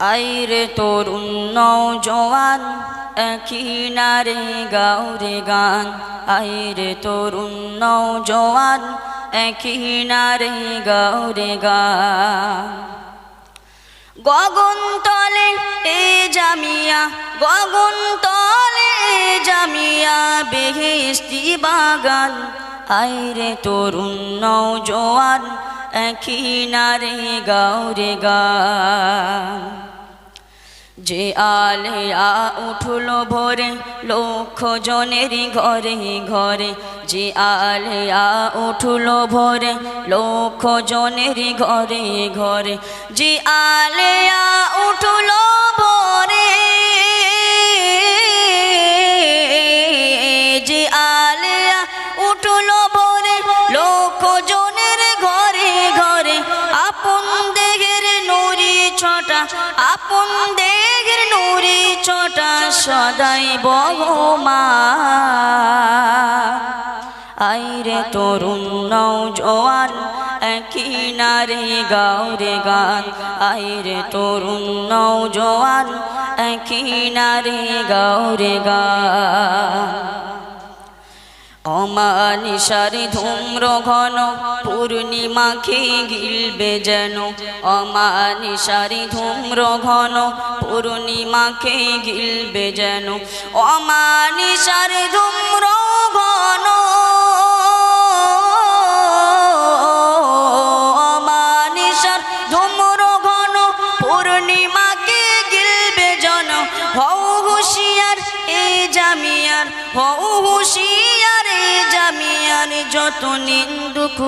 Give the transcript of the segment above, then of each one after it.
আইরে নৌজওয়ান একই নারে গাউরে গান। আইরে নৌজওয়ান একই নারে গাউরে গান। গগন তলে এ জামিয়া, গগন তলে এ জামিয়া বেহেস্তি বাগান। আইরে নৌজওয়ান একই নারে গাউরে গান। যে আলেয়া উঠল ভোরে লক্ষ জনের ঘরে ঘরে। যে আলেয়া উঠল ভোরে লক্ষ জনের ঘরে ঘরে। যে আলেয়া উঠল ভোরে সদাই বহমা আইরে তরুণ নৌজওয়ান একই নারে গাউরে গান। আইরে তরুণ নৌজওয়ান একই নারে গাউরে গান। অমানিসারে ধূম্র ঘন পূর্ণিমাকে গিলবে যেন অমানিসারি ধূম্র ঘন পূর্ণিমাকে গিলবে যেন অমানিসার ধূম্র যত নিন্দুক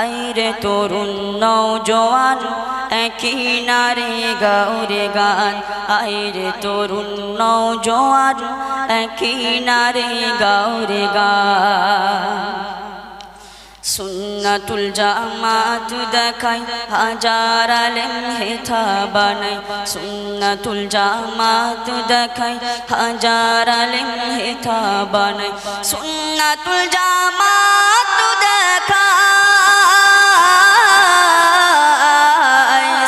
আইরে তরুণ নৌজওয়ান একই নারে গাউরে গান। আইরে তরুণ নৌজওয়ান একই নারে গাউরে গান। সুন্নাতুল জামাত দেখাই, হাজার আলেম হেথা বানাই। সুন্নাতুল জামাত দেখাই, হাজার আলেম হেথা বানাই। সুন্নাতুল জামাত দেখাই,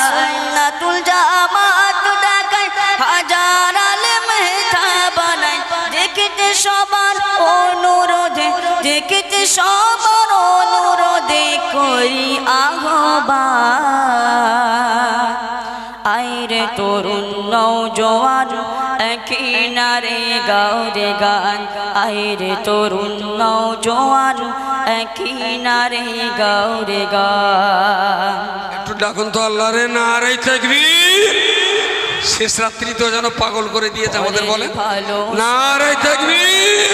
সুন্নাতুল জামাত দেখাই, হাজার আলেম হেথা বানাই। দেখতে সবার অনুরোধে, দেখতে অনুরোধে করি আহ্বান। আইরে তরুণ নৌজওয়ান একই নারে গাউরে গান। আইরে তরুণ নৌজওয়ান একই নারে গাউরে গান। একটু ডাকুন তো আল্লাহ রে নারে তাকবীর শেষ রাত্রি তো যেন পাগল করে দিয়েছে আমাদের বলে। ভালো। নারে তাকবীর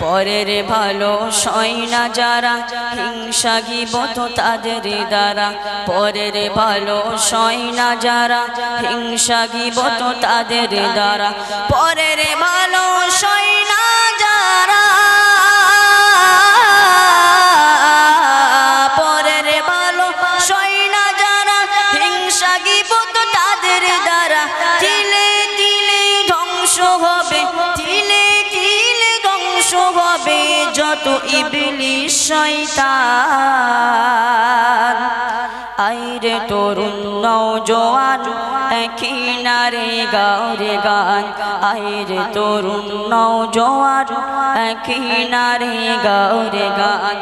পরের ভালো সয়না যারা, হিংসা গিবত তাদের দ্বারা। পরের ভালো সয়না যারা, হিংসা গিবত তাদের দ্বারা। পরের ভালো সয়না যত ইবলিশ শয়তান। আইরে তরুণ নৌজওয়ান একই নারে গাওরে গান। আইরে তরুণ নৌজওয়ান একই নারে গাওরে গান।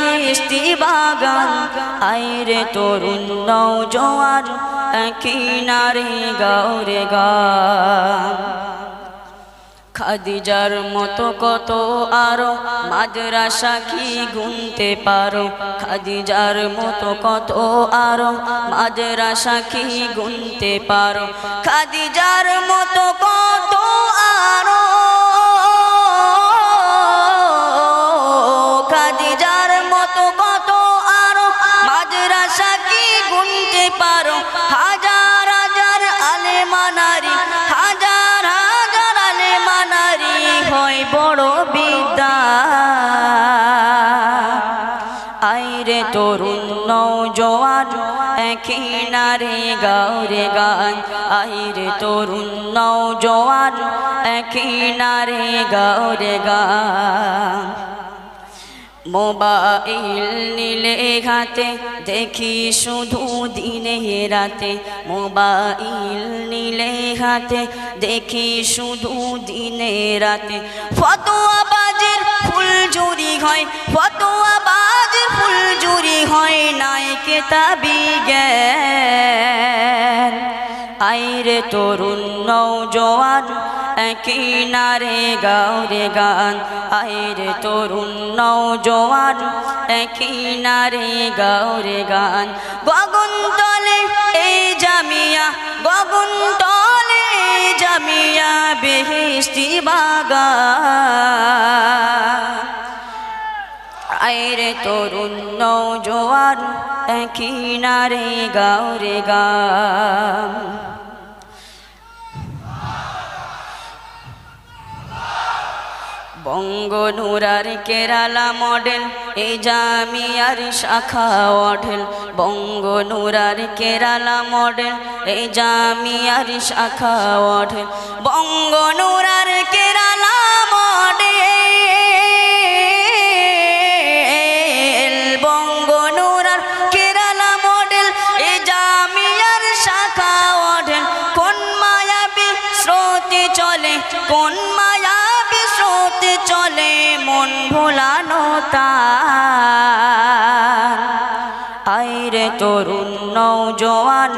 বেহেস্তি বাগান। আইরে তরুণ নৌজওয়ান একই নারে গাওরে গান। খাদিজার মতো কত আরও মাদ্রাসা কি গুনতে পারো? খাদিজার মতো কত আরও মাদ্রাসা কি গুনতে পারো? খাদিজার মতো কত আরও আইরে তরুণ নৌজওয়ান একই নারে গাওরে গান। আইরে তরুণ নৌজওয়ান একই নারে গাওরে গান। মোবাইল নিলে ঘাতে দেখি শুধু দিনে রাতে। মোবাইল নিলে ঘাতে দেখি শুধু দিনে রাতে। ফতোয়া বাজের ফুল জুরি হয়, ফতোয়া আইরে তরুণ নৌজওয়ান একই নারে গাওরে গান। আইরে তরুণ নৌজওয়ান একই নারে গাওরে গান। গগন তলে এই জামিয়া গগন তলে জামিয়া বেহেস্তি বাগান। আইরে তরুণ নৌজওয়ান একই নারে গাওরে গান। বঙ্গনুরার কেরালা মডেল এই জামিয়ার শাখা অঢেল। বঙ্গনুরার কেরালা মডেল এই জামিয়ার শাখা অঢেল। বঙ্গনুরার কেরালা মডেল, বঙ্গনুরার কেরালা মডেল এই জামিয়ার শাখা অঢেল। কোন মায়াবী স্রোতে চলে, কোন স্রোতে চলে মন ভোলানো তার। আইরে তরুণ নৌজওয়ান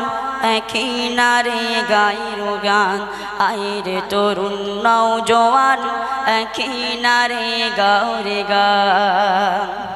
একই নারে গাইর গান আইরে তরুণ নৌজওয়ান একই নারে গাউরে গান।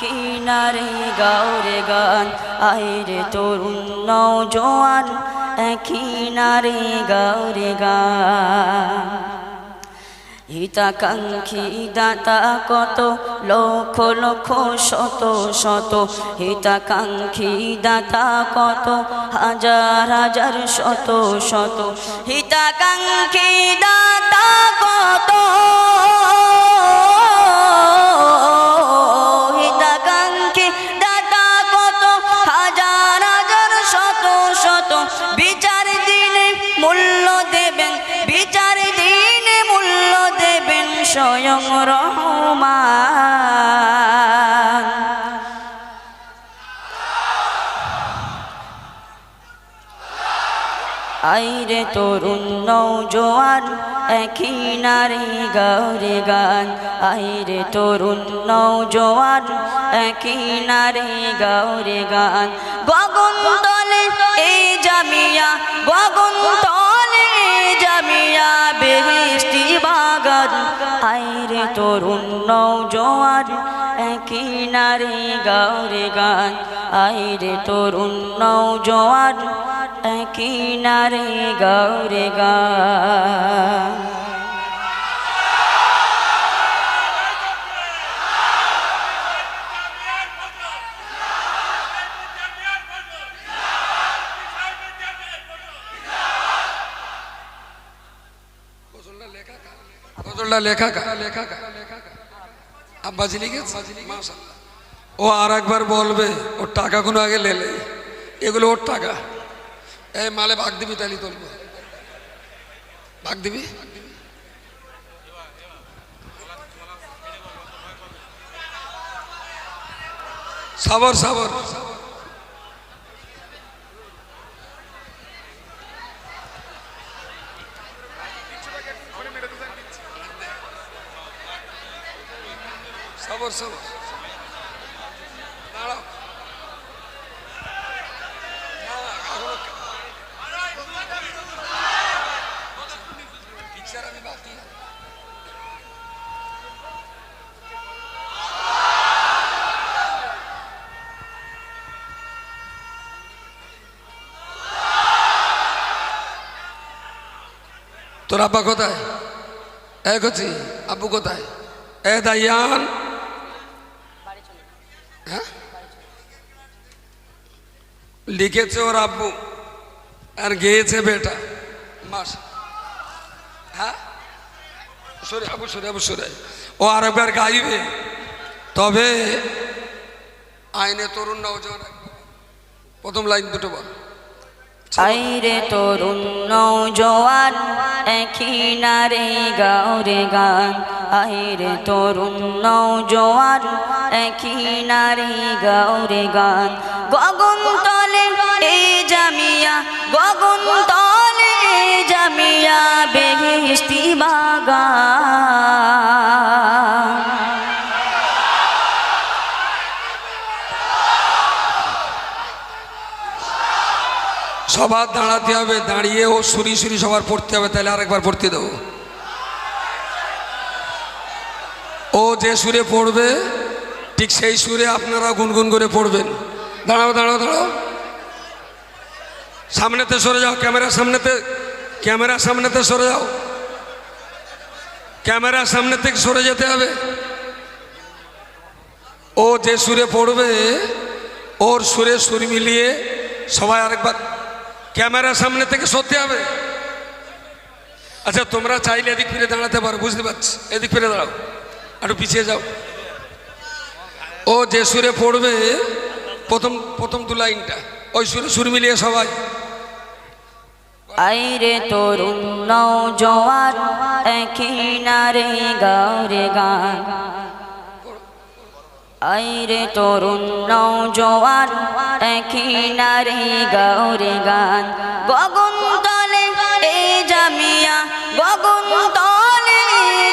একই নারে গাওরে গান আয়রে তরুণ নৌজওয়ান একই নারে গাওরে গান। হিতাকাঙ্ক্ষী দাতা কত, লক্ষ লক্ষ, শত শত। হিতাকাঙ্ক্ষী দাতা কত, হাজার হাজার, শত শত। হিতাকাঙ্ক্ষী দাতা কত? তরুণ নৌজোয়ান, একই নারী গৌরে গান। আইরে তরুণ নৌজোয়ান, একই নারী গৌরে গান। গগন তলে এই জামিয়া গগন তলে জামিয়া বেহেস্তি বাগান। আইরে তরুণ নৌজোয়ান, একই নারী গৌরে গান। আইরে তরুণ নৌজোয়ান একই নারে গৌরে গজলটা লেখা লেখা আব্বাজি লিখেছে। ও আর একবার বলবে, ওর টাকাগুলো আগে লেলে এগুলো ওর টাকা। এই মালে ভাগ দিবি তালি তুলবো ভাগ দিবি? সাবর সাবর। সাবর সাবর দাঁড়াও না, এখনো- তোর আব্বা কোথায়? এ কচি, আব্বু কোথায়? এ দাইয়ান। হ্যাঁ? লিখেছে ওর আব্বু আর গেয়েছে বেটা। মাস। হ্যাঁ? সরে আবু সরে আবু, সরে। ও আরেকবার গাইবে। তবে আইনে তরুণ নওজোয়ান প্রথম লাইন দুটো বল। আইরে তরুণ নৌজোয়ান একই গাউরে গান, আহিরে তরুণ নৌ জোয়ার একিনারে গাওরে গান। গগন তলে এ জামিয়া, গগন তলে এ জামিয়া বেহেস্তি বাগান। সবার দাঁড়াতে হবে, দাঁড়িয়ে ও সুরি সুরি সবার পড়তে হবে, তাহলে আরেকবার পড়তে দেবো। ও যে সুরে পড়বে, ঠিক সেই সুরে আপনারা গুনগুন করে পড়বেন। দাঁড়াও দাঁড়াও দাঁড়াও। সামনেতে সরে যাও, ক্যামেরার সামনেতে ক্যামেরার সামনেতে সরে যাও। ক্যামেরার সামনে থেকে সরে যেতে হবে। ও যে সুরে পড়বে, ওর সুরে সুর মিলিয়ে সবাই আরেকবার ক্যামেরার সামনে থেকে সরতে হবে। আচ্ছা তোমরা চাইলে এদিক ফিরে দাঁড়াতে পারো, বুঝতে পারছি। এদিক ফিরে দাঁড়াও, একটু পিছিয়ে যাও। ও যে সুরে পড়বে, প্রথম প্রথম দু লাইনটা, ওই সুরে সুর মিলিয়ে সবাই। আইরে তরুণ নৌজোয়ান একই নারে গাওরে গান। আইরে তরুণ নৌজোয়ান একই নারে গাওরে গান। গগন তলে এই জামিয়া, গগন তলে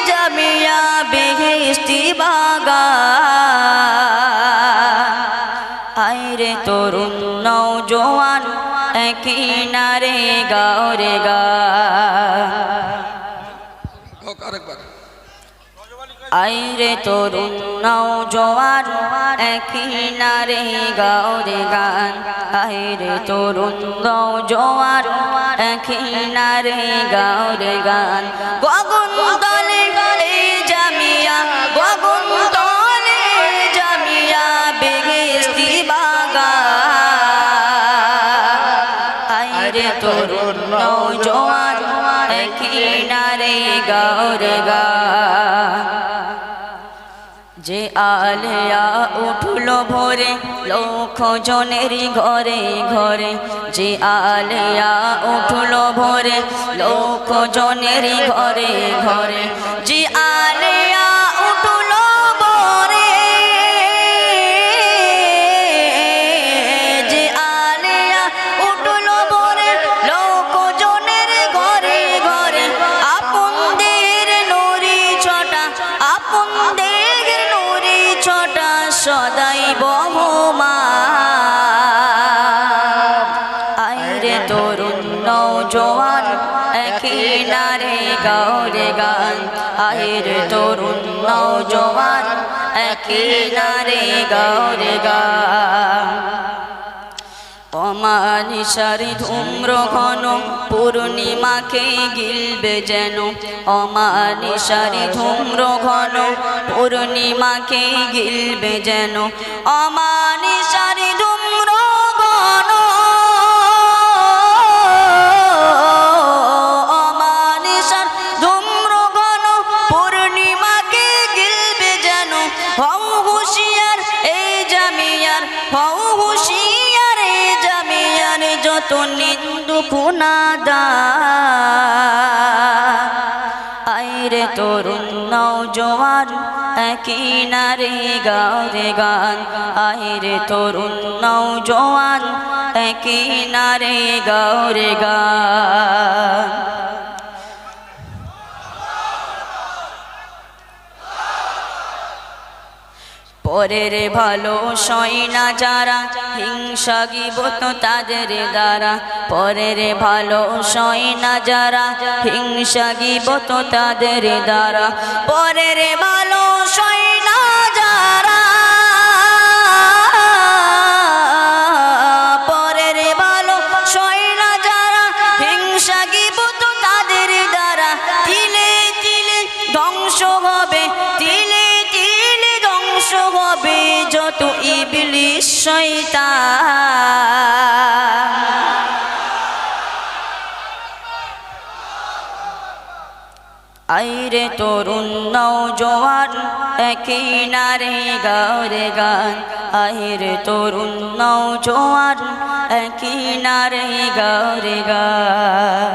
জামিয়া বেহেস্তি বাগান। আইরে তরুণ নৌজোয়ান একই নারে গাওরে গা আইরে তরুণ নৌজোয়ান একই নারে গাওরে গান। আইরে তরুণ নৌজোয়ান একই নারে গাওরে গান। গগন দলে এই জামিয়া, গগন দলে জামিয়া বেগেস্তি বাগান। আইরে তরুণ নৌজোয়ান একই নারে গাওরে গান। আলেয়া উঠল ভোরে লক্ষ জনের ঘরে ঘরে। যে আলিয়া উঠল ভোরে লক্ষ জনের ঘরে ঘরে। যে আলেয়া অমানিসারি ধুম্র ঘন পূর্ণিমাকে গিলবে যেন। অমানিসারি ধুম্র ঘন পূর্ণিমাকে গিলবে যেন। অমানিসারি ধূম্র নিন্দু কুনাদা আইরে তরুণ নৌজোয়ান একই নারে গাওরে গান। আইরে তরুণ নৌজোয়ান একই নারে গাওরে গান। পরের ভালো সই না যারা, হিংসা গিবত তাদের দ্বারা। পরের ভালো সই না যারা, হিংসা গিবত তাদের দ্বারা। পরের ভালো সই আইরে তরুণ নৌজোয়ান একই নারে গারে গান। আইরে তরুণ নৌজোয়ান একই নারে গারে গান।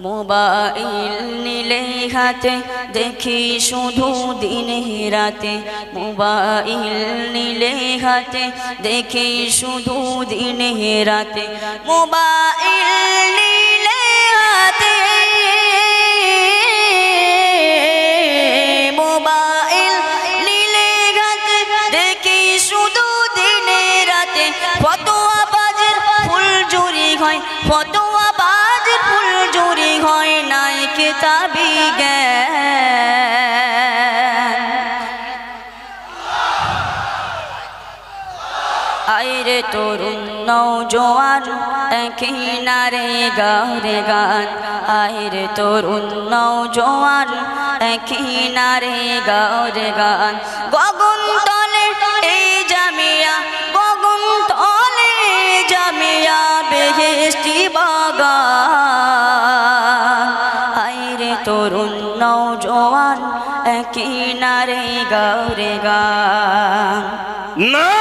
মোবাইল নিলে হাতে, দেখি শুধু দিন রাতে। মোবাইল নিলে হাতে, দেখি শুধু দিন রাতে। মোবাইল নিলে হাতে জুরি ফতোয়া বাজের ফুল জুরি হয় নাই কিতাবি আইরে তরুণ নৌজোয়ান একই নারে গারে গান। আইরে তরুণ নৌজোয়ান একই নারে গারে গান। আইরে তরুণ নৌ জোয়ান কিনারে গৌরে গা না